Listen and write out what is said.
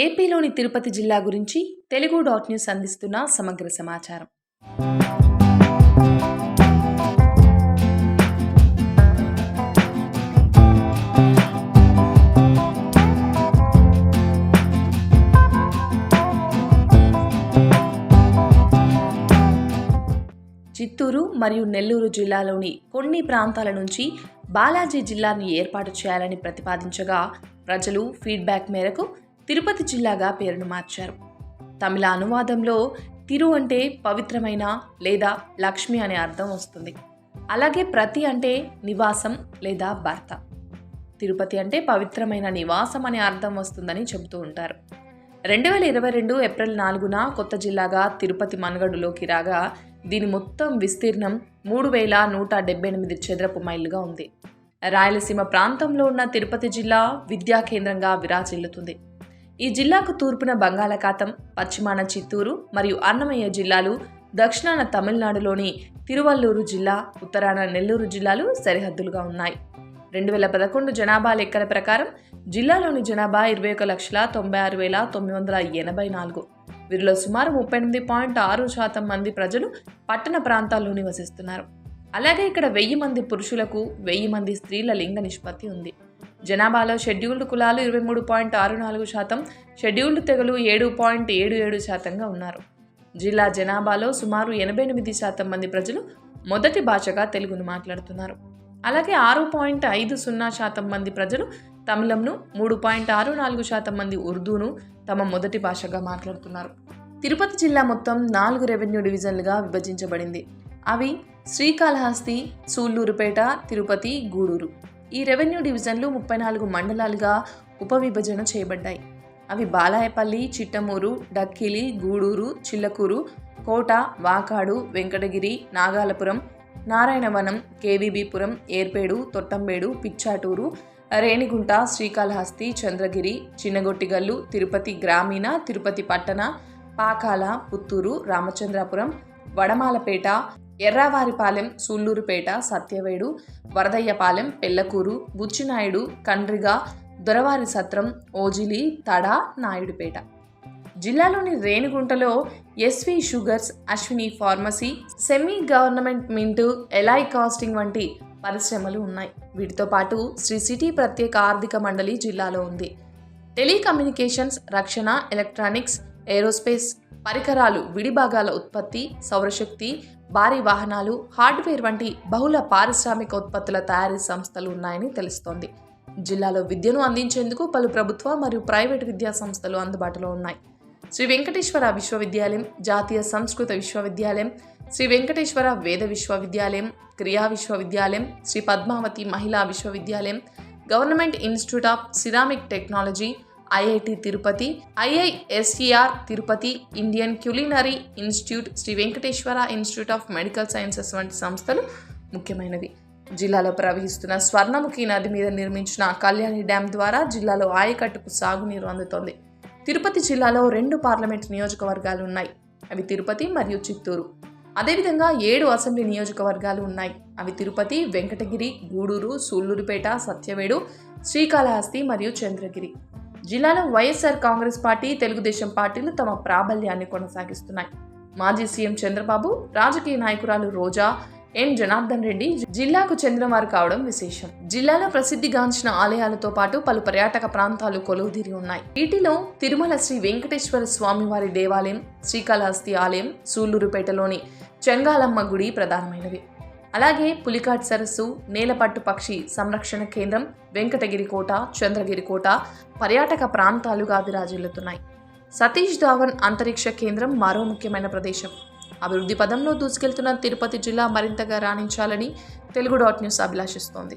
ఏపీలోని తిరుపతి జిల్లా గురించి తెలుగు డాట్ న్యూస్ అందిస్తున్న సమగ్ర సమాచారం. చిత్తూరు మరియు నెల్లూరు జిల్లాలోని కొన్ని ప్రాంతాల నుంచి బాలాజీ జిల్లాను ఏర్పాటు చేయాలని ప్రతిపాదించగా ప్రజలు ఫీడ్బ్యాక్ మేరకు తిరుపతి జిల్లాగా పేరును మార్చారు. తమిళ అనువాదంలో తిరు అంటే పవిత్రమైన లేదా లక్ష్మి అనే అర్థం వస్తుంది. అలాగే ప్రతి అంటే నివాసం లేదా భర్త. తిరుపతి అంటే పవిత్రమైన నివాసం అనే అర్థం వస్తుందని చెబుతూ ఉంటారు. రెండు వేల ఇరవై రెండు ఏప్రిల్ నాలుగున కొత్త జిల్లాగా తిరుపతి మనుగడులోకి రాగా దీని మొత్తం విస్తీర్ణం మూడు వేల నూట డెబ్బై ఎనిమిది చదరపు మైళ్ళుగా ఉంది. రాయలసీమ ప్రాంతంలో ఉన్న తిరుపతి జిల్లా విద్యా కేంద్రంగా విరాజిల్లుతుంది. ఈ జిల్లాకు తూర్పున బంగాళాఖాతం పశ్చిమాన చిత్తూరు మరియు అన్నమయ్య జిల్లాలు దక్షిణాన తమిళనాడులోని తిరువల్లూరు జిల్లా ఉత్తరాన నెల్లూరు జిల్లాలు సరిహద్దులుగా ఉన్నాయి. రెండు వేల పదకొండు జనాభా లెక్కల ప్రకారం జిల్లాలోని జనాభా ఇరవై ఒక లక్షల తొంభై ఆరు వేల తొమ్మిది వందల ఎనభై నాలుగు. వీరిలో సుమారు ముప్పై ఎనిమిది పాయింట్ ఆరు శాతం మంది ప్రజలు పట్టణ ప్రాంతాల్లో నివసిస్తున్నారు. అలాగే ఇక్కడ వెయ్యి మంది పురుషులకు వెయ్యి మంది స్త్రీల లింగ నిష్పత్తి ఉంది. జనాభాలో షెడ్యూల్డ్ కులాలు ఇరవై మూడు పాయింట్ ఆరు నాలుగు శాతం షెడ్యూల్డ్ తెగలు ఏడు పాయింట్ ఏడు ఏడు శాతంగా ఉన్నారు. జిల్లా జనాభాలో సుమారు ఎనభై ఎనిమిది శాతం మంది ప్రజలు మొదటి భాషగా తెలుగును మాట్లాడుతున్నారు. అలాగే ఆరు పాయింట్ ఐదు సున్నా శాతం మంది ప్రజలు తమిళంను మూడు పాయింట్ ఆరు నాలుగు శాతం మంది ఉర్దూను తమ మొదటి భాషగా మాట్లాడుతున్నారు. తిరుపతి జిల్లా మొత్తం నాలుగు రెవెన్యూ డివిజన్లుగా విభజించబడింది. అవి శ్రీకాళహస్తి సూళ్ళూరుపేట తిరుపతి గూడూరు. ఈ రెవెన్యూ డివిజన్లు ముప్పై నాలుగు మండలాలుగా ఉపవిభజన చేయబడ్డాయి. అవి బాలాయపల్లి చిట్టమూరు డక్కిలి గూడూరు చిల్లకూరు కోట వాకాడు వెంకటగిరి నాగాలపురం నారాయణవనం కేవీబీపురం ఏర్పేడు తొట్టంబేడు పిచ్చాటూరు రేణిగుంట శ్రీకాళహస్తి చంద్రగిరి చిన్నగొట్టిగల్లు తిరుపతి గ్రామీణ తిరుపతి పట్టణ పాకాల పుత్తూరు రామచంద్రాపురం వడమాలపేట ఎర్రావారిపాలెం సూళ్ళూరుపేట సత్యవేడు వరదయ్యపాలెం పెళ్ళకూరు బుచ్చినాయుడు కండ్రిగా దొరవారి సత్రం ఓజిలి తడ నాయుడుపేట. జిల్లాలోని రేణిగుంటలో SV sugars Ashwini pharmacy semi government మింటు alloy casting వంటి పరిశ్రమలు ఉన్నాయి. వీటితో పాటు శ్రీ సిటీ ప్రత్యేక ఆర్థిక మండలి జిల్లాలో ఉంది. టెలికమ్యూనికేషన్స్ రక్షణ ఎలక్ట్రానిక్స్ ఏరోస్పేస్ పరికరాలు విడిభాగాల ఉత్పత్తి సౌరశక్తి భారీ వాహనాలు హార్డ్వేర్ వంటి బహుళ పారిశ్రామిక ఉత్పత్తుల తయారీ సంస్థలు ఉన్నాయని తెలుస్తోంది. జిల్లాలో విద్యను అందించేందుకు పలు ప్రభుత్వ మరియు ప్రైవేటు విద్యా సంస్థలు అందుబాటులో ఉన్నాయి. శ్రీ వెంకటేశ్వర విశ్వవిద్యాలయం జాతీయ సంస్కృత విశ్వవిద్యాలయం శ్రీ వెంకటేశ్వర వేద విశ్వవిద్యాలయం క్రియా విశ్వవిద్యాలయం శ్రీ పద్మావతి మహిళా విశ్వవిద్యాలయం government institute of ceramic technology IIT Tirupati IISER Tirupati Indian culinary institute Shri Venkateswara institute of medical sciences వంటి సంస్థలు ముఖ్యమైనవి. జిల్లాలో ప్రవహిస్తున్న స్వర్ణముఖి నది మీద నిర్మించిన కళ్యాణి డ్యాం ద్వారా జిల్లాలో ఆయకట్టుకు సాగునీరు అందుతోంది. తిరుపతి జిల్లాలో రెండు పార్లమెంట్ నియోజకవర్గాలు ఉన్నాయి. అవి తిరుపతి మరియు చిత్తూరు. అదేవిధంగా ఏడు అసెంబ్లీ నియోజకవర్గాలు ఉన్నాయి. అవి తిరుపతి వెంకటగిరి గూడూరు సూళ్ళూరుపేట సత్యవేడు శ్రీకాళహస్తి మరియు చంద్రగిరి. జిల్లాలో వైఎస్ఆర్ కాంగ్రెస్ పార్టీ తెలుగుదేశం పార్టీలు తమ ప్రాబల్యాన్ని కొనసాగిస్తున్నాయి. మాజీ సీఎం చంద్రబాబు రాజకీయ నాయకురాలు రోజా ఎన్ జనార్దన్ రెడ్డి జిల్లాకు చెందినవారు కావడం విశేషం. జిల్లాలో ప్రసిద్ధిగాంచిన ఆలయాలతో పాటు పలు పర్యాటక ప్రాంతాలు కొలువుదీరి ఉన్నాయి. వీటిలో తిరుమల శ్రీ వెంకటేశ్వర స్వామివారి దేవాలయం శ్రీకాళహస్తి ఆలయం సూళ్ళూరుపేటలోని చెంగాలమ్మ గుడి ప్రధానమైనవి. అలాగే పులికాట్ సరస్సు నేలపట్టు పక్షి సంరక్షణ కేంద్రం వెంకటగిరి కోట చంద్రగిరి కోట పర్యాటక ప్రాంతాలుగా విరాజిల్లుతున్నాయి సతీష్ ధావన్ అంతరిక్ష కేంద్రం మరో ముఖ్యమైన ప్రదేశం. అభివృద్ధి పదంలో దూసుకెళ్తున్న తిరుపతి జిల్లా మరింతగా రాణించాలని తెలుగు డాట్ న్యూస్ అభిలాషిస్తోంది.